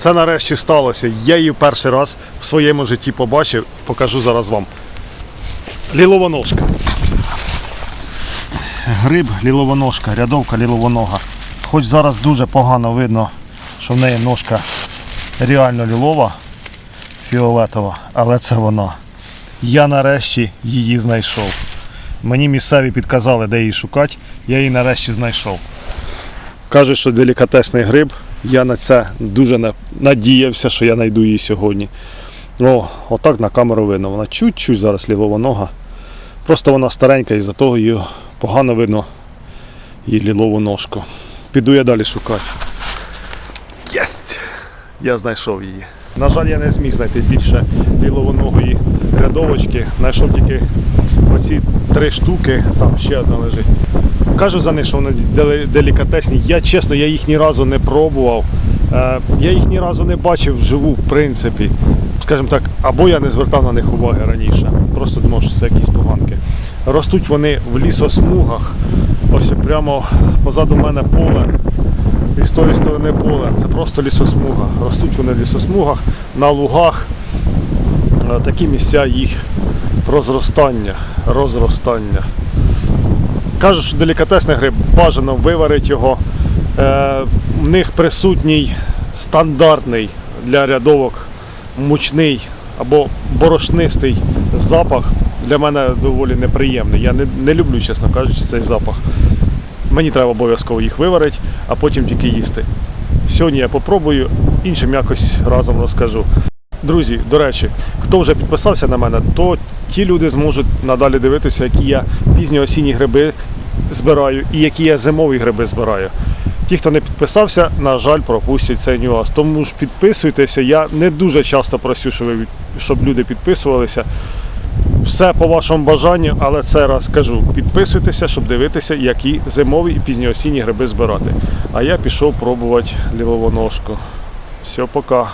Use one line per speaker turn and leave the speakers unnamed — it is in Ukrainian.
Це нарешті сталося. Я її перший раз в своєму житті побачив. Покажу зараз вам. Ліловоножка. Гриб ліловоножка, рядовка ліловонога. Хоч зараз дуже погано видно, що в неї ножка реально лілова, фіолетова, але це вона. Я нарешті її знайшов. Мені місцеві підказали, де її шукати, я її нарешті знайшов. Кажуть, що делікатесний гриб. Я на це дуже на- надіявся, що я знайду її сьогодні. О, отак на камеру видно. Вона чуть-чуть зараз лілова нога. Просто вона старенька і за того її погано видно її лілову ножку. Піду я далі шукати. Єсть! Я знайшов її. На жаль, я не зміг знайти більше ліловоногої рядовочки. Знайшов тільки оці три штуки, там ще одна лежить. Кажу за них, що вони делікатесні. Я чесно, я їх ні разу не пробував. Е, Я їх ні разу не бачив вживу, в принципі. Скажімо так, або я не звертав на них уваги раніше. Просто думав, що це якісь поганки. Ростуть вони в лісосмугах. Ось прямо позаду мене поле. І з тої сторони поле. Це просто лісосмуга. Ростуть вони в лісосмугах, на лугах. Такі місця їх розростання. розростання. Кажуть, що делікатесний гриб, бажано виварити його. Е, в них присутній стандартний для рядовок мучний або борошнистий запах. Для мене доволі неприємний. Я не, не люблю, чесно кажучи, цей запах. Мені треба обов'язково їх виварити, а потім тільки їсти. Сьогодні я попробую, іншим якось разом розкажу. Друзі, до речі, хто вже підписався на мене, то ті люди зможуть надалі дивитися, які я пізньоосінні гриби збираю і які я зимові гриби збираю. Ті, хто не підписався, на жаль, пропустять цей нюанс. Тому ж підписуйтеся. Я не дуже часто просю, щоб люди підписувалися. Все по вашому бажанню, але це раз кажу. Підписуйтеся, щоб дивитися, які зимові і пізньоосінні гриби збирати. А я пішов пробувати лівовоножку. Все, пока.